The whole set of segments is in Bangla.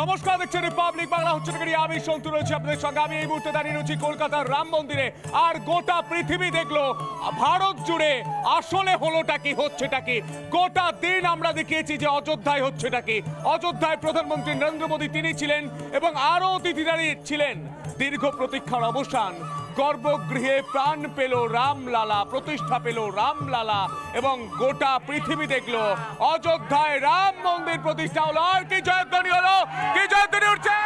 নমস্কার, দেখছেন রিপাবলিক বাংলা হচ্ছে আমি সন্তু রয়েছি আপনাদের সঙ্গে। আমি এই মুহূর্তে দাঁড়িয়ে রয়েছি কলকাতার রাম মন্দিরে। আর গোটা পৃথিবী দেখল, ভারত জুড়ে আসলে হলোটা কি, হচ্ছেটা কি? গোটা দিন আমরা দেখিয়েছি যে অযোধ্যায় হচ্ছেটা কি। অযোধ্যায় প্রধানমন্ত্রী নরেন্দ্র মোদী তিনি ছিলেন এবং আরও দাঁড়িয়ে ছিলেন। দীর্ঘ প্রতীক্ষার অবসান। গর্ভগৃহে প্রাণ পেল রামলালা প্রতিষ্ঠা পেল রামলালা এবং গোটা পৃথিবী দেখল। অযোধ্যায় রাম মন্দির প্রতিষ্ঠা হলো আর কি জয়ধ্বনি হলো? কি জয়ধ্বনি উঠছে?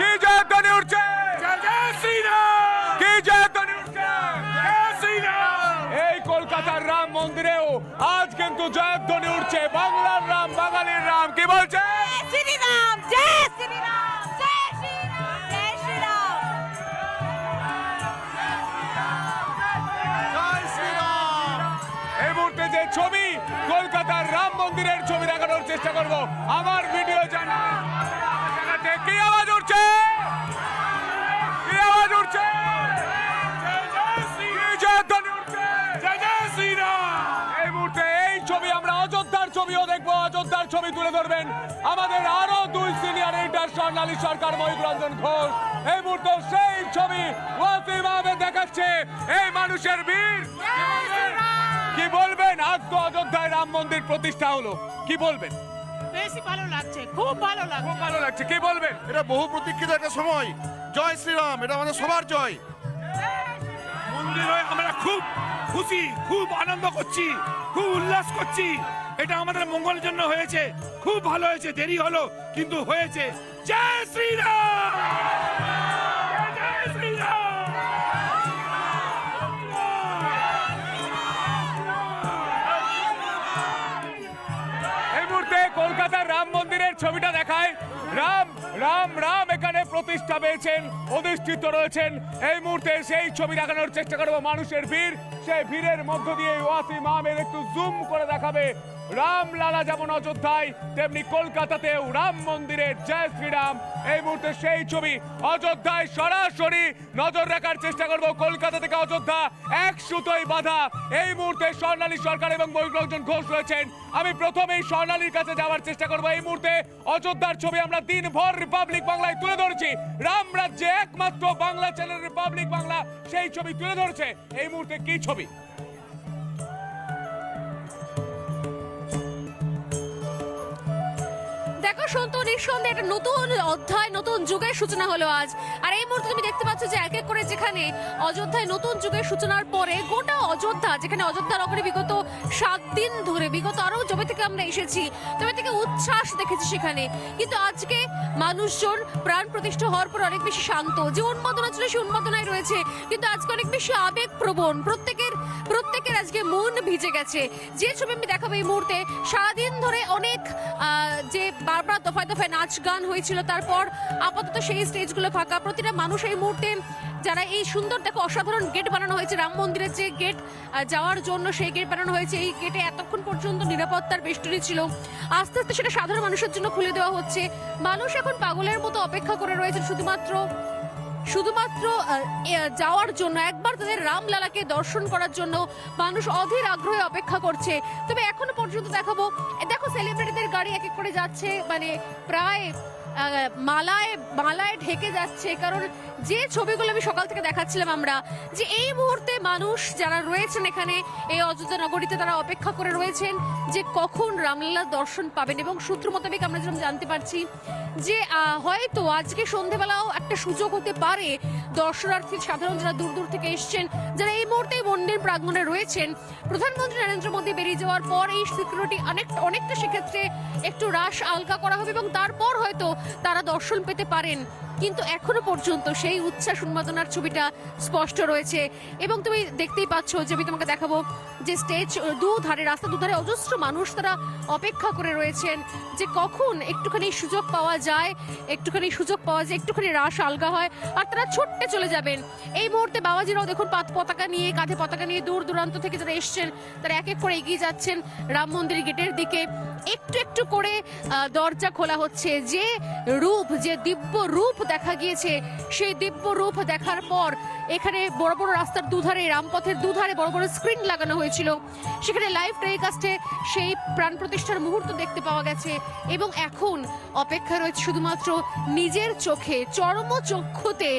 কি জয়ধ্বনি উঠছে? কি জয়ধ্বনি উঠছে? এই কলকাতার রাম মন্দিরেও আজ কিন্তু জয়ধ্বনি উঠছে। বাংলার রাম বাঙালির রাম কি বলছে? কলকাতার রাম মন্দিরের ছবি দেখানোর চেষ্টা করব। আমার ভিডিও জানাতে কি আওয়াজ উঠছে? কি আওয়াজ উঠছে? কি জয়ধ্বনি উঠছে? এই মুহূর্তে এই ছবি আমরা অযোধ্যার ছবিও দেখব। অযোধ্যার ছবি তুলে ধরবেন আমাদের আরও দুই সিনিয়র স্বর্ণালী সরকার মহিক রঞ্জন ঘোষ। এই মুহূর্তে সেই ছবি ওয়াসিম আহমেদ দেখাচ্ছে। এই মানুষের বীর। কি বলবেন আজ তো অযোধ্যায় রাম মন্দির প্রতিষ্ঠা হলো। কি বলবেন? বেশি ভালো লাগছে খুব ভালো খুব লাগছে ভালো লাগছে কি বলবেন? এটা বহু প্রতীক্ষিত একটা সময়। জয় শ্রীরাম এটা আমাদের সবার জয়। মন্দির হয়ে আমরা খুব খুশি খুব আনন্দ করছি খুব উল্লাস করছি। এটা আমাদের মঙ্গলের জন্য হয়েছে। খুব ভালো হয়েছে দেরি হলো কিন্তু হয়েছে। জয় শ্রীরাম! জয় শ্রীরাম! কলকাতার রাম মন্দিরের ছবিটা দেখায়। রাম রাম রাম এখানে প্রতিষ্ঠা পেয়েছেন, অধিষ্ঠিত রয়েছেন। এই মুহূর্তে সেই ছবি দেখানোর চেষ্টা করব মানুষের ভিড়। সেই ভিড়ের মধ্য দিয়ে ওয়াসিম আহমেদ একটু জুম করে দেখাবে। রাম লালা যেমন অযোধ্যায়, তেমনি কলকাতাতেও রাম মন্দিরের জয় শ্রীরাম। এই মুহূর্তে সেই ছবি, অযোধ্যায় সরাসরি নজর রাখার চেষ্টা করব। কলকাতা থেকে অযোধ্যা, এক সুতোই বাধা। এই মুহূর্তে স্বর্ণালী সরকার এবং বৈরঞ্জন ঘোষ রয়েছেন। আমি প্রথমেই স্বর্ণালীর কাছে যাওয়ার চেষ্টা করব। এই মুহূর্তে অযোধ্যার ছবি আমরা দিনভর রিপাবলিক বাংলায় তুলে ধরেছি। রাম রাজ্যে একমাত্র বাংলা চ্যানেল রিপাবলিক বাংলা, সেই ছবি তুলে ধরেছে। এই মুহূর্তে কি ছবি দেখো সন্তু নিঃসন্দেহে একটা নতুন অধ্যায়, নতুন যুগের সূচনা হলো আজ। আর এই মুহূর্তে তুমি দেখতে পাচ্ছ যে এক এক করে যেখানে অযোধ্যায় নতুন যুগের সূচনার পরে গোটা অযোধ্যা, যেখানে অযোধ্যা নগরে বিগত সাত দিন ধরে, বিগত আরও জবে থেকে আমরা এসেছি, তবে থেকে উচ্ছ্বাস দেখেছি সেখানে। কিন্তু আজকে মানুষজন প্রাণ প্রতিষ্ঠা হওয়ার পর অনেক বেশি শান্ত। যে উন্মাদনা ছিল সেই উন্মাদনায় রয়েছে। কিন্তু আজকে অনেক বেশি আবেগ প্রবণ প্রত্যেকের প্রত্যেকের আজকে মন ভিজে গেছে। যে ছবি আমি দেখাবো এই মুহূর্তে, সারাদিন ধরে অনেক যে বারবার দফায় দফায় নাচ গান হয়েছিল। তারপর আপাতত সেই স্টেজগুলো ফাঁকা। প্রতিটা মানুষ এই মুহূর্তে যারা এই সুন্দর, দেখো, অসাধারণ গেট বানানো হয়েছে রাম মন্দিরের যে গেট যাওয়ার জন্য সেই গেট বানানো হয়েছে। এই গেটে এতক্ষণ পর্যন্ত নিরাপত্তার বেষ্টনী ছিল। আস্তে আস্তে সেটা সাধারণ মানুষের জন্য খুলে দেওয়া হচ্ছে। মানুষ এখন পাগলের মতো অপেক্ষা করে রয়েছে শুধুমাত্র শুধুমাত্র যাওয়ার জন্য, একবার তাদের রামলালাকে দর্শন করার জন্য মানুষ অধীর আগ্রহে অপেক্ষা করছে। তবে এখনও পর্যন্ত দেখাবো দেখো সেলিব্রিটিদের গাড়ি এক এক করে যাচ্ছে মানে প্রায় মালায় মালায় ঢেকে যাচ্ছে। কারণ যে ছবিগুলো আমি সকাল থেকে দেখাচ্ছিলাম আমরা, যে এই মুহূর্তে মানুষ যারা রয়েছেন এখানে, এই অযোধ্যা নগরীতে তারা অপেক্ষা করে রয়েছেন যে কখন রামলীলার দর্শন পাবেন এবং সূত্র মোতাবেক আমরা যেরকম জানতে পারছি যে হয়তো আজকে সন্ধেবেলাও একটা সুযোগ হতে পারে। দর্শনার্থী সাধারণ যারা দূর দূর থেকে এসছেন, যারা এই মুহূর্তে মন্দির প্রাঙ্গণে রয়েছেন, প্রধানমন্ত্রী নরেন্দ্র মোদী বেরিয়ে যাওয়ার পর এই সিকিউরিটি অনেক অনেকটা সেক্ষেত্রে একটু হ্রাস আলকা করা হবে এবং তারপর হয়তো তারা দর্শন পেতে পারেন। কিন্তু এখনও পর্যন্ত সেই উচ্ছ্বাস উন্মাদনার ছবিটা স্পষ্ট রয়েছে। এবং তুমি দেখতেই পাচ্ছ যে আমি তোমাকে দেখাবো যে স্টেজ দু ধারে, রাস্তা দুধারে অজস্র মানুষ তারা অপেক্ষা করে রয়েছেন যে কখন একটুখানি সুযোগ পাওয়া যায়, একটুখানি সুযোগ পাওয়া যায়, একটুখানি রাস আলগা হয় আর তারা ছুটতে চলে যাবেন। এই মুহূর্তে বাবাজিরাও দেখুন পাত- পতাকা নিয়ে, কাঁধে পতাকা নিয়ে দূর দূরান্ত থেকে যারা এসছেন, তারা এক এক করে এগিয়ে যাচ্ছেন রাম মন্দির গেটের দিকে। একটু একটু করে দরজা খোলা হচ্ছে যে রূপ, যে দিব্য রূপ দেখা গিয়েছে, সেই দিব্য রূপ দেখার পর এখানে বড় বড় রাস্তার দুধারে, রামপথের দুধারে বড় বড় স্ক্রিন লাগানো হয়েছিল। সেখানে লাইভ টেলিকাস্টে সেই প্রাণ প্রতিষ্ঠার মুহূর্ত দেখতে পাওয়া গেছে এবং এখন অপেক্ষা রয়েছে শুধুমাত্র নিজের চোখে, চরম চক্ষুতে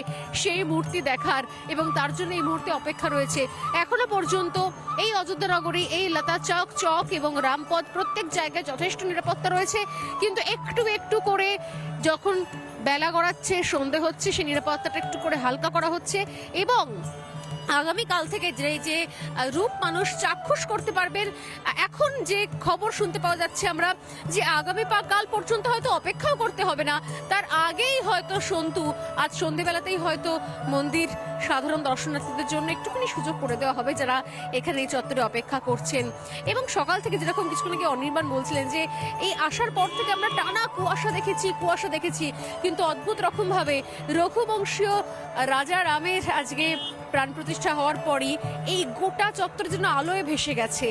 সেই মূর্তি দেখার এবং তার জন্য এই মুহূর্তে অপেক্ষা রয়েছে। এখনও পর্যন্ত এই অযোধ্যা নগরী, এই লতা চক চক এবং রামপথ প্রত্যেক জায়গায় যথেষ্ট নিরাপত্তা রয়েছে। কিন্তু একটু একটু করে যখন বেলা গড়াচ্ছে সন্ধে হচ্ছে সেই নিরাপত্তাটা একটু করে হালকা করা হচ্ছে এবং আগামীকাল থেকে যে যে রূপ মানুষ চাক্ষুষ করতে পারবেন এখন যে খবর শুনতে পাওয়া যাচ্ছে আমরা, যে আগামী কাল পর্যন্ত হয়তো অপেক্ষাও করতে হবে না। তার আগেই হয়তো সন্তু, আজ সন্ধেবেলাতেই হয়তো মন্দির সাধারণ দর্শনার্থীদের জন্য একটুখানি সুযোগ করে দেওয়া হবে যারা এখানে এই চত্বরে অপেক্ষা করছেন। এবং সকাল থেকে যেরকম কিছুক্ষণ আগে অনির্বাণ বলছিলেন যে, এই আসার পর থেকে আমরা টানা কুয়াশা দেখেছি কুয়াশা দেখেছি। কিন্তু অদ্ভুত রকমভাবে রঘুবংশীয় রাজা রামের আজকে প্রাণ প্রতিষ্ঠা হওয়ার পরই এই গোটা চত্বর যেন আলোয় ভেসে গেছে।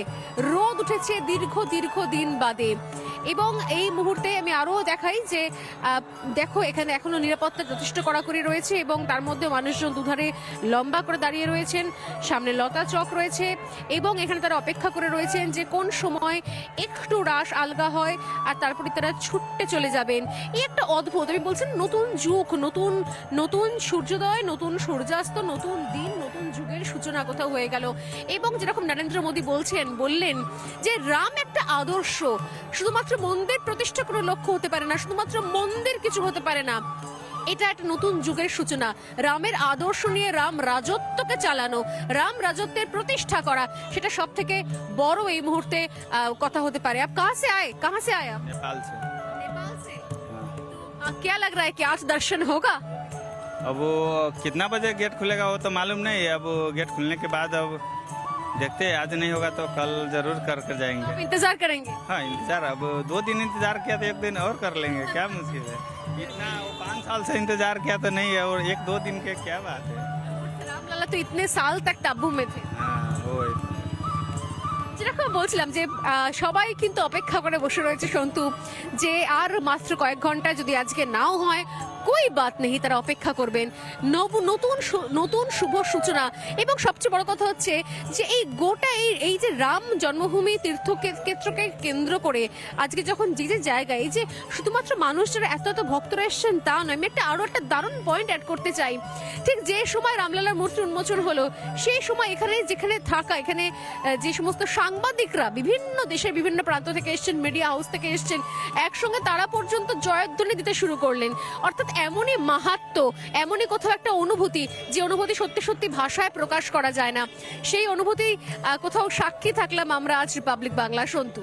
রোদ উঠেছে দীর্ঘ দীর্ঘ দিন বাদে। এবং এই মুহূর্তে আমি আরও দেখাই যে দেখো, এখানে এখনও নিরাপত্তা যথেষ্ট কড়াকড়ি রয়েছে এবং তার মধ্যে মানুষজন দুধারে লম্বা করে দাঁড়িয়ে রয়েছেন। সামনে লতা চক রয়েছে এবং এখানে তারা অপেক্ষা করে রয়েছেন যে কোন সময় একটু রাশ আলগা হয় আর তারপরে তারা ছুটতে চলে যাবেন। এই একটা অদ্ভুত, আমি বলছেন নতুন যুগ, নতুন নতুন সূর্যোদয়, নতুন সূর্যাস্ত, নতুন দিন যুগের সূচনা কোথাও হয়ে গেল এবং যেরকম নরেন্দ্র মোদী বলছেন বললেন যে রাম একটা আদর্শ শুধুমাত্র মন্দির প্রতিষ্ঠা কোনো লক্ষ্য হতে পারে না শুধুমাত্র মন্দির কিছু হতে পারে না এটা একটা নতুন যুগের সূচনা রামের আদর্শ নিয়ে রাম রাজত্বকে চালানো রাম রাজত্বের প্রতিষ্ঠা করা সেটা সব থেকে বড় এই মুহূর্তে আহ, কথা হতে পারে আপ কাহা সে আয়ে কাহা সে আয়ে আপ नेपाल से नेपाल से तो आ, क्या लग रहा है कि आज दर्शन होगा अब वो कितना बजे गेट खुलेगा वो तो मालूम नहीं अब गेट खुलने के बाद अब देखते हैं आज नहीं होगा तो कल जरूर कर कर जाएंगे आप इंतजार करेंगे हाँ इंतजार अब दो दिन इंतजार किया तो एक दिन और कर लेंगे क्या मुश्किल है इतना वो पाँच साल से इंतजार किया तो नहीं है और एक दो दिन के क्या बात है रामलाला तो इतने साल तक ताबू में थे हाँ वो যেরকম বলছিলাম যে আহ, সবাই কিন্তু অপেক্ষা করে বসে রয়েছে সন্তু যে আর মাত্র কয়েক ঘন্টা যদি আজকে নাও হয় কই বাত নেই, তারা অপেক্ষা করবেন। নব- নতুন নতুন শুভ সূচনা। এবং সবচেয়ে বড় কথা হচ্ছে যে এই গোটা এই এই যে রাম জন্মভূমি তীর্থ ক্ষেত্রকে কেন্দ্র করে আজকে যখন যে যে জায়গায়, এই যে শুধুমাত্র মানুষ যারা এত এত ভক্তরা এসছেন তা নয়, আমি একটা আরও একটা দারুণ পয়েন্ট অ্যাড করতে চাই। ঠিক যে সময় রামলালার মূর্তি উন্মোচন হলো, সেই সময় এখানে, যেখানে থাকা, এখানে যে সমস্ত সাংবাদিকরা বিভিন্ন দেশের বিভিন্ন প্রান্ত থেকে এসছেন মিডিয়া হাউস থেকে এসছেন, একসঙ্গে তারা পর্যন্ত জয়ধ্বনি দিতে শুরু করলেন। অর্থাৎ এমনই মাহাত্ম, এমনই কোথাও একটা অনুভূতি যে অনুভূতি সত্যি সত্যি ভাষায় প্রকাশ করা যায় না। সেই অনুভূতি কোথাও সাক্ষী থাকলাম আমরা আজ রিপাবলিক বাংলা সন্তু।